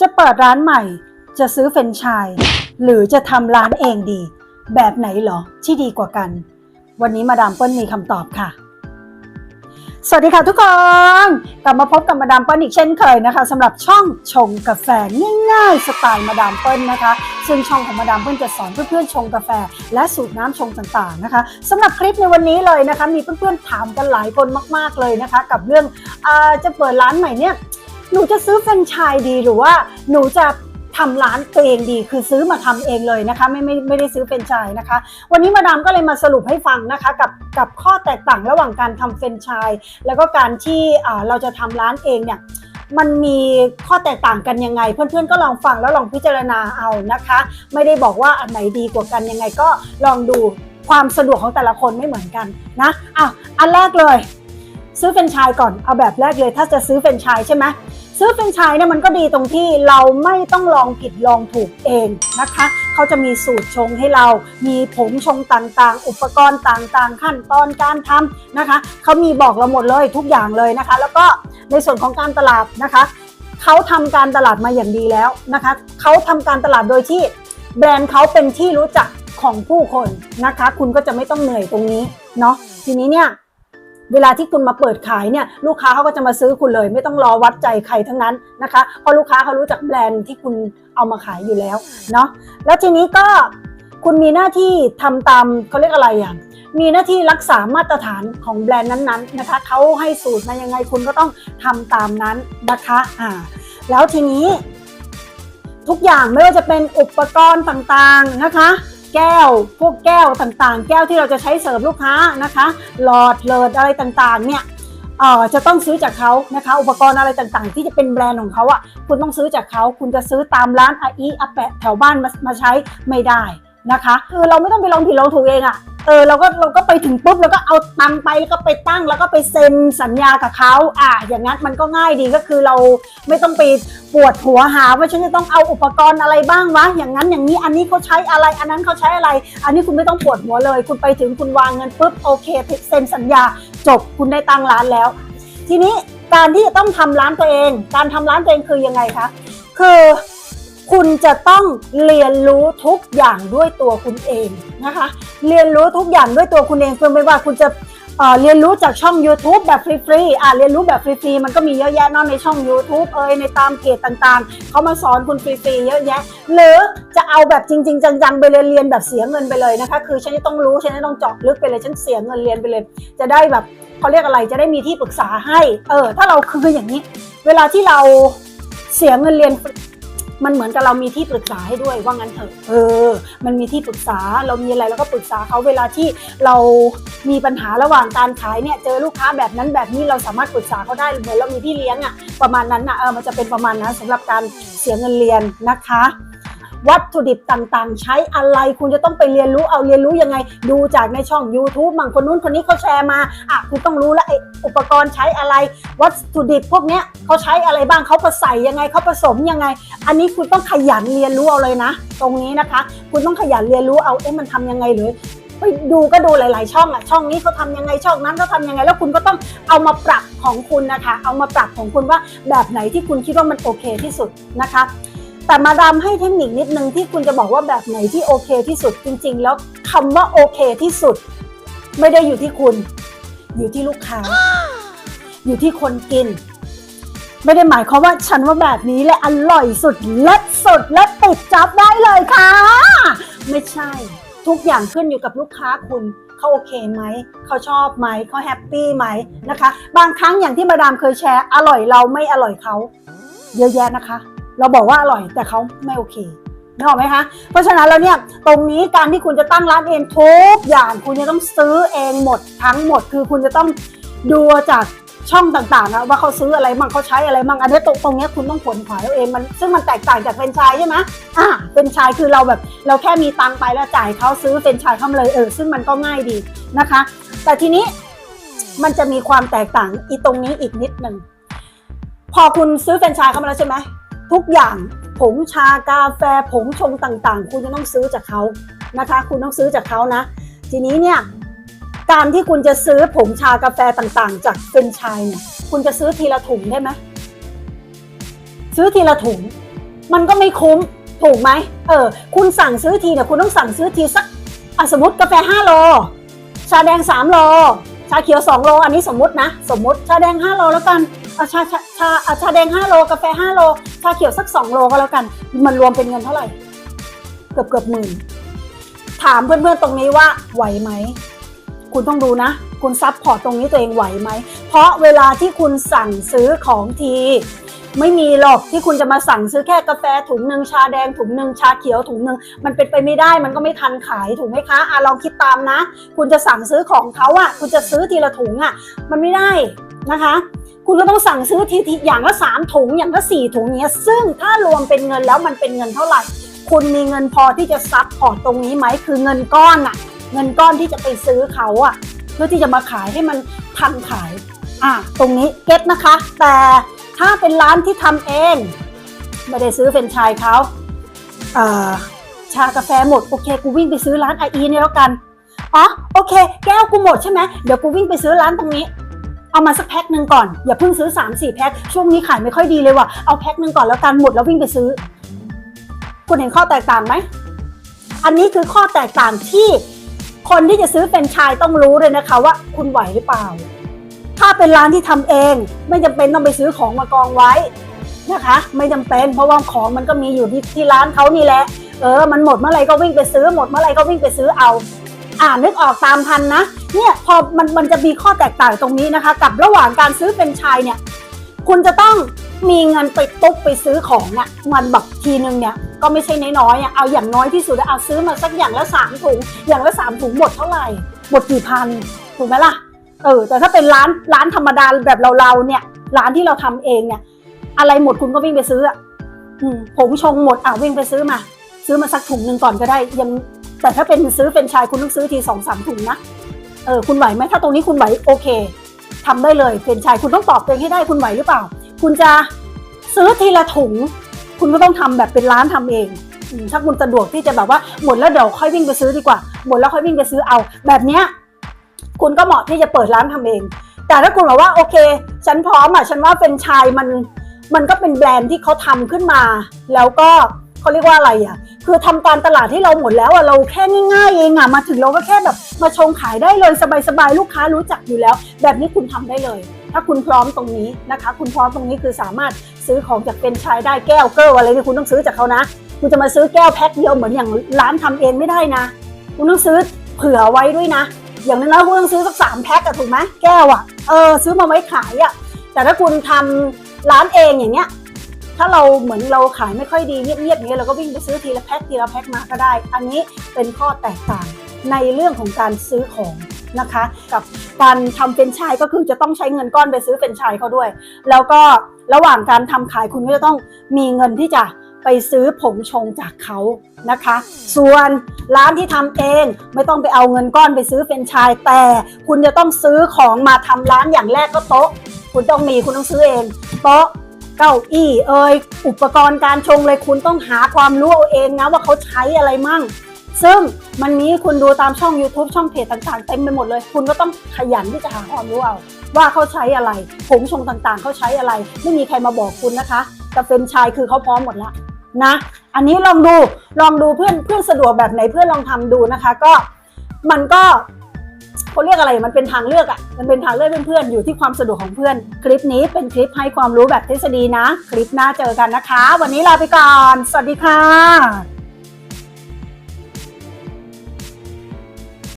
จะเปิดร้านใหม่ จะซื้อเฟรนไชส์หรือจะทำร้านเองดี แบบไหนเหรอที่ดีกว่ากัน วันนี้มาดามเปิ้ลมีคำตอบค่ะ สวัสดีค่ะทุกคน กลับมาพบกับมาดามเปิ้ลอีกเช่นเคยนะคะสำหรับช่องชงกาแฟง่ายๆสไตล์มาดามเปิ้ลนะคะ ซึ่งช่องของมาดามเปิ้ลจะสอนเพื่อนๆชงกาแฟ และสูตรน้ำชงต่างๆนะคะสำหรับคลิปในวันนี้เลยนะคะ มีเพื่อนๆถามกันหลายคนมาก ๆเลยนะคะ กับเรื่องอจะเปิดร้านใหม่เนี่ย หนูจะซื้อแฟรนไชส์ดีหรือว่าหนูจะทำร้านตัวเองดีคือซื้อมาทำเองเลยนะคะไม่ไม่ไม่ได้ซื้อแฟรนชส์นะคะ วันนี้มาดามก็เลยมาสรุปให้ฟังนะคะกับกับข้อแตกต่างระหว่างการทำแฟรนชส์แล้วก็การที่อ่าเราจะทำร้านเองเนี่ยมันมีข้อแตกต่างกันยังไง เพื่อนๆก็ลองฟังแล้วลองพิจารณาเอานะคะ ไม่ได้บอกว่าอันไหนดีกว่ากันยังไงก็ลองดูความสะดวกของแต่ละคนไม่เหมือนกันนะอะอันแรกเลย ซื้อแฟรนไชส์ก่อนเอาแบบแรกเลย ถ้าจะซื้อแฟรนไชส์ใช่ไหมซื้อแฟรนไชส์เนี่ยมันก็ดีตรงที่เราไม่ต้องลองผิดลองถูกเองนะคะ เขาจะมีสูตรชงให้เรา มีผงชงต่างๆ อุปกรณ์ต่างๆ ขั้นตอนการทำนะคะ เขามีบอกเราหมดเลยทุกอย่างเลยนะคะ แล้วก็ในส่วนของการตลาดนะคะ เขาทำการตลาดมาอย่างดีแล้วนะคะ เขาทำการตลาดโดยที่แบรนด์เขาเป็นที่รู้จักของผู้คนนะคะ คุณก็จะไม่ต้องเหนื่อยตรงนี้เนาะทีนี้เนี่ย เวลาที่คุณมาเปิดขายเนี่ยลูกค้าเขาก็จะมาซื้อคุณเลย ไม่ต้องรอวัดใจใครทั้งนั้นนะคะเพราะลูกค้าเขารู้จักแบรนด์ที่คุณเอามาขายอยู่แล้วเนาะแล้วทีนี้ก็คุณมีหน้าที่ทำตามเขาเรียกอะไรอย่างมีหน้าที่รักษามาตรฐานของแบรนด์นั้นๆนะคะเขาให้สูตรมายังไงคุณก็ต้องทำตามนั้นนะคะอ่าแล้วทีนี้ ทุกอย่างไม่ว่าจะเป็นอุปกรณ์ต่างๆนะคะ แก้ว พวกแก้วต่างๆ แก้วที่เราจะใช้เสิร์ฟลูกค้านะคะ หลอดเลิดอะไรต่างๆ เนี่ยเอ่อจะต้องซื้อจากเขานะคะ อุปกรณ์อะไรต่างๆ ที่จะเป็นแบรนด์ของเขาอะคุณต้องซื้อจากเขา คุณจะซื้อตามร้านอาอีอาแปะแถวบ้านมามาใช้ไม่ได้นะคะ คือเราไม่ต้องไปลองผิดลองถูกเองอะ เออเราก็เราก็ไปถึงปุ๊บแล้วก็เอาตังไปแล้วก็ไปตั้งแล้วก็ไปเซ็นสัญญากับเขาอะอย่างนั้นมันก็ง่ายดีก็คือเราไม่ต้องไปปวดหัวหาว่าฉันจะต้องเอาอุปกรณ์อะไรบ้างวะอย่างนั้นอย่างนี้อันนี้เขาใช้อะไร อันนั้นเขาใช้อะไร อันนี้คุณไม่ต้องปวดหัวเลย คุณไปถึงคุณวางเงินปุ๊บโอเคเซ็นสัญญาจบคุณได้ตั้งร้านแล้ว ทีนี้การที่จะต้องทำร้านตัวเอง การทำร้านตัวเองคือยังไงคะคือ คุณจะต้องเรียนรู้ทุกอย่างด้วยตัวคุณเองนะคะ เรียนรู้ทุกอย่างด้วยตัวคุณเองเพื่อไม่ว่าคุณจะเเรียนรู้จากช่อง YouTube แบบฟรีๆอ่าเรียนรู้แบบฟรีๆมันก็มีเยอะแยะนอกในช่อง YouTube เอ่ยในตามเพจต่างๆ เขามาสอนคุณฟรีๆเยอะแยะ หรือจะเอาแบบจริง ๆ จังๆ ไปเลยเรียนแบบเสียเงินไปเลยนะคะ คือฉันจะต้องรู้ฉันจะต้องเจาะลึกไปเลยฉันเสียเงินเรียนไปเลย จะได้แบบเขาเรียกอะไรจะได้มีที่ปรึกษาให้ เออ ถ้าเราคืออย่างนี้ เวลาที่เราเสียเงินเรียน มันเหมือนกับเรามีที่ปรึกษาให้ด้วยว่างั้นเถอะเออ มันมีที่ปรึกษาเรามีอะไรเราก็ปรึกษาเขาเวลาที่เรามีปัญหาระหว่างการขายเนี่ยเจอลูกค้าแบบนั้นแบบนี้เราสามารถปรึกษาเขาได้เหมือนเรามีพี่เลี้ยงอะประมาณนั้นนะเออมันจะเป็นประมาณนั้นสำหรับการเสียเงินเรียนนะคะ วัตถุดิบต่างๆ ใช้อะไรคุณจะต้องไปเรียนรู้เอาเรียนรู้ยังไง ดูจากในช่อง YouTube บางคนนู้นคนนี้เขาแชร์มาอะคุณต้องรู้แล้วไออุปกรณ์ใช้อะไร วัตถุดิบพวกเนี้ยเขาใช้อะไรบ้างเขาผสมยังไงเขาผสมยังไง อันนี้คุณต้องขยันเรียนรู้เอาเลยนะ ตรงนี้นะคะ คุณต้องขยันเรียนรู้เอาเอ๊ะมันทำยังไงหรือไปดูก็ดูหลาย ๆ ช่องอะช่องนี้เขาทำยังไงช่องนั้นเขาทำยังไง แล้วคุณก็ต้องเอามาปรับของคุณนะคะ เอามาปรับของคุณว่าแบบไหนที่คุณคิดว่ามันโอเคที่สุดนะคะ แต่มาดามให้เทคนิคนิดนึงที่คุณจะบอกว่าแบบไหนที่โอเคที่สุดจริง ๆ แล้วคำว่าโอเคที่สุด ไม่ได้อยู่ที่คุณ อยู่ที่ลูกค้า อยู่ที่คนกิน ไม่ได้หมายความว่าฉันว่าแบบนี้และอร่อยสุดเลิศสุดและติดจับได้เลยค่ะ ไม่ใช่ ทุกอย่างขึ้นอยู่กับลูกค้าคุณเขาโอเคไหม เขาชอบไหม เขาแฮปปี้ไหมนะคะ บางครั้งอย่างที่มาดามเคยแชร์ อร่อยเราไม่อร่อยเขา เยอะแยะนะคะ เราบอกว่าอร่อยแต่เขาไม่โอเคนึกออกไหมคะ เพราะฉะนั้นแล้วเนี่ยตรงนี้การที่คุณจะตั้งร้านเองทุกอย่างคุณจะต้องซื้อเองหมดทั้งหมดคือคุณจะต้องดูจากช่องต่างๆนะว่าเขาซื้ออะไรบ้างเขาใช้อะไรบ้างอันนี้ตรงตรงนี้คุณต้องขนขวายเอาเองมันซึ่งมันแตกต่างจากเป็นชายใช่ไหมอ่าเป็นชายคือเราแบบเราแค่มีตังไปแล้วจ่ายเขาซื้อเป็นชายเข้ามาเลยเออซึ่งมันก็ง่ายดีนะคะ แต่ทีนี้มันจะมีความแตกต่างอีตรงนี้อีกนิดหนึ่งพอคุณซื้อแฟรนชส์เข้ามาแล้วใช่ไหม ทุกอย่างผงชากาแฟผงชงต่างๆ คุณจะต้องซื้อจากเขานะคะ คุณต้องซื้อจากเขานะ ทีนี้เนี่ยการที่คุณจะซื้อผงชากาแฟต่างๆ จากเฟรนชส์เนี่ยคุณจะซื้อทีละถุงได้ไหมซื้อทีละถุง มันก็ไม่คุ้มถูกไหมเออ คุณสั่งซื้อทีเนี่ยคุณต้องสั่งซื้อทีสักอสมมติกาแฟ5โล ชาแดง3โล ชาเขียว2โล อันนี้สมมตินะ สมมติชาแดง5โลแล้วกัน อะชาชาชาอะชาแดง5โลกาแฟ5โลชาเขียวสัก2โลก็แล้วกัน มันรวมเป็นเงินเท่าไหร่ เกือบเกือบหมื่นถามเพื่อนๆตรงนี้ว่าไหวไหมคุณต้องดูนะ คุณซับพอร์ตตรงนี้ตัวเองไหวไหม เพราะเวลาที่คุณสั่งซื้อของที ไม่มีหรอกที่คุณจะมาสั่งซื้อแค่กาแฟถุงหนึ่งชาแดงถุงหนึ่งชาเขียวถุงหนึ่งมันเป็นไปไม่ได้มันก็ไม่ทันขายถูกไหมคะอะลองคิดตามนะ คุณจะสั่งซื้อของเขาอะ คุณจะซื้อทีละถุงอะ มันไม่ได้ นะคะ คุณก็ต้องสั่งซื้อทีทีอย่างละสามถุงอย่างละสี่ถุงเนี้ยซึ่งถ้ารวมเป็นเงินแล้วมันเป็นเงินเท่าไหร่ คุณมีเงินพอที่จะซับพอร์ตตรงนี้ไหมคือเงินก้อนอะเงินก้อนที่จะไปซื้อเขาอะเพื่อที่จะมาขายให้มันทันขายอะตรงนี้เก็ตนะคะ แต่ถ้าเป็นร้านที่ทำเองไม่ได้ซื้อเฟรนชส์เขาเอ่อชากาแฟหมดโอเคกูวิ่งไปซื้อร้านไออีนี่แล้วกันอ๋อโอเค แก้วกูหมดใช่ไหมเดี๋ยวกูวิ่งไปซื้อร้านตรงนี้ เอามาสักแพ็คหนึ่งก่อน อย่าเพิ่งซื้อ 3 4 แพ็คช่วงนี้ขายไม่ค่อยดีเลยว่ะเอาแพ็คหนึ่งก่อนแล้วกันหมดแล้ววิ่งไปซื้อ คุณเห็นข้อแตกต่างไหมอันนี้คือข้อแตกต่างที่คนที่จะซื้อเป็นไชายต้องรู้เลยนะคะว่าคุณไหวหรือเปล่า ถ้าเป็นร้านที่ทำเองไม่จำเป็นต้องไปซื้อของมากองไว้นะคะ ไม่จำเป็นเพราะว่าของมันก็มีอยู่ที่ที่ร้านเขานี่แหละเออมันหมดเมื่อไหร่ก็วิ่งไปซื้อหมดเมื่อไหร่ก็วิ่งไปซื้อเอา อ่านึกออกตามทันนะ เนี่ยพอมันมันจะมีข้อแตกต่างตรงนี้นะคะ กับระหว่างการซื้อเป็นชายเนี่ย คุณจะต้องมีเงินไปตุ๊กไปซื้อของอะมันแบบทีนึงเนี่ยก็ไม่ใช่น้อยๆอะเอาอย่างน้อยที่สุดเอาซื้อมาสักอย่างละสามถุงอย่างละสามถุงหมดเท่าไหร่หมดกี่พันถูกไหมล่ะเออแต่ถ้าเป็นร้านร้านธรรมดาแบบเราๆเนี่ย ร้านที่เราทำเองเนี่ย อะไรหมดคุณก็วิ่งไปซื้ออะอืมผงชงหมดอะวิ่งไปซื้อมา ซื้อมาสักถุงหนึ่งก่อนก็ได้ยัง แต่ถ้าเป็นซื้อเป็นชายคุณต้องซื้อทีสองสามถุงนะเออคุณไหวไหมถ้าตรงนี้คุณไหวโอเคทำได้เลยเป็นชายคุณต้องตอบตัวเองให้ได้คุณไหวหรือเปล่า คุณจะซื้อทีละถุง คุณก็ต้องทำแบบเป็นร้านทำเองถ้าคุณสะดวกที่จะแบบว่าหมดแล้วเดี๋ยวค่อยวิ่งไปซื้อดีกว่า หมดแล้วค่อยวิ่งไปซื้อเอา แบบเนี้ยคุณก็เหมาะที่จะเปิดร้านทำเอง แต่ถ้าคุณบอกว่าโอเค ฉันพร้อมอะฉันว่าเป็นชายมันมันก็เป็นแบรนด์ที่เขาทำขึ้นมา แล้วก็เขาเรียกว่าอะไรอะ คือทำการตลาดให้เราหมดแล้วอะเราแค่ง่ายๆเองอะมาถึงเราก็แค่แบบมาชงขายได้เลยสบายๆลูกค้ารู้จักอยู่แล้ว แบบนี้คุณทำได้เลย ถ้าคุณพร้อมตรงนี้นะคะ คุณพร้อมตรงนี้คือสามารถซื้อของจากเป็นชายได้แก้วเกลอะไรเนี่ยคุณต้องซื้อจากเขานะ คุณจะมาซื้อแก้วแพ็คเดียวเหมือนอย่างร้านทำเองไม่ได้นะ คุณต้องซื้อเผื่อไว้ด้วยนะ อย่างนั้นนะคุณต้องซื้อสักสามแพ็คอะถูกไหมแก้วอะเออซื้อมาไว้ขายอะแต่ถ้าคุณทำร้านเองอย่างเงี้ย ถ้าเราเหมือนเราขายไม่ค่อยดีเงียบๆอย่างเงี้ยเราก็วิ่งไปซื้อทีละแพ็คทีละแพ็คมาก็ได้ อันนี้เป็นข้อแตกต่างในเรื่องของการซื้อของนะคะ กับการทำเป็นชายก็คือจะต้องใช้เงินก้อนไปซื้อเป็นชายเขาด้วย แล้วก็ระหว่างการทำขายคุณก็จะต้องมีเงินที่จะไปซื้อผงชงจากเขานะคะ ส่วนร้านที่ทำเองไม่ต้องไปเอาเงินก้อนไปซื้อเป็นไชายแต่คุณจะต้องซื้อของมาทำร้านอย่างแรกก็โต๊ะ คุณต้องมีคุณต้องซื้อเองโต๊ะ เก้าอี้เอ่ยอุปกรณ์การชงเลยคุณต้องหาความรู้เอาเองนะว่าเขาใช้อะไรมั่ง ซึ่งมันนี้คุณดูตามช่อง YouTube ช่องเพจต่างๆเต็มไปหมดเลย คุณก็ต้องขยันที่จะหาความรู้เอาว่าเขาใช้อะไรผงชงต่างๆ เขาใช้อะไร ไม่มีใครมาบอกคุณนะคะแต่เฟนชายคือเขาพร้อมหมดแล้วนะ อันนี้ลองดูลองดูเพื่อนเพื่อนสะดวกแบบไหนเพื่อนลองทำดูนะคะ ก็มันก็ เขาเรียกอะไรมันเป็นทางเลือกอะ่ะมันเป็นทางเลือกเพื่อนๆอยู่ที่ความสะดวกของเพื่อน คลิปนี้เป็นคลิปให้ความรู้แบบทฤษฎีนะ คลิปหน้าเจอกันนะคะ วันนี้ลาไปก่อน สวัสดีค่ะ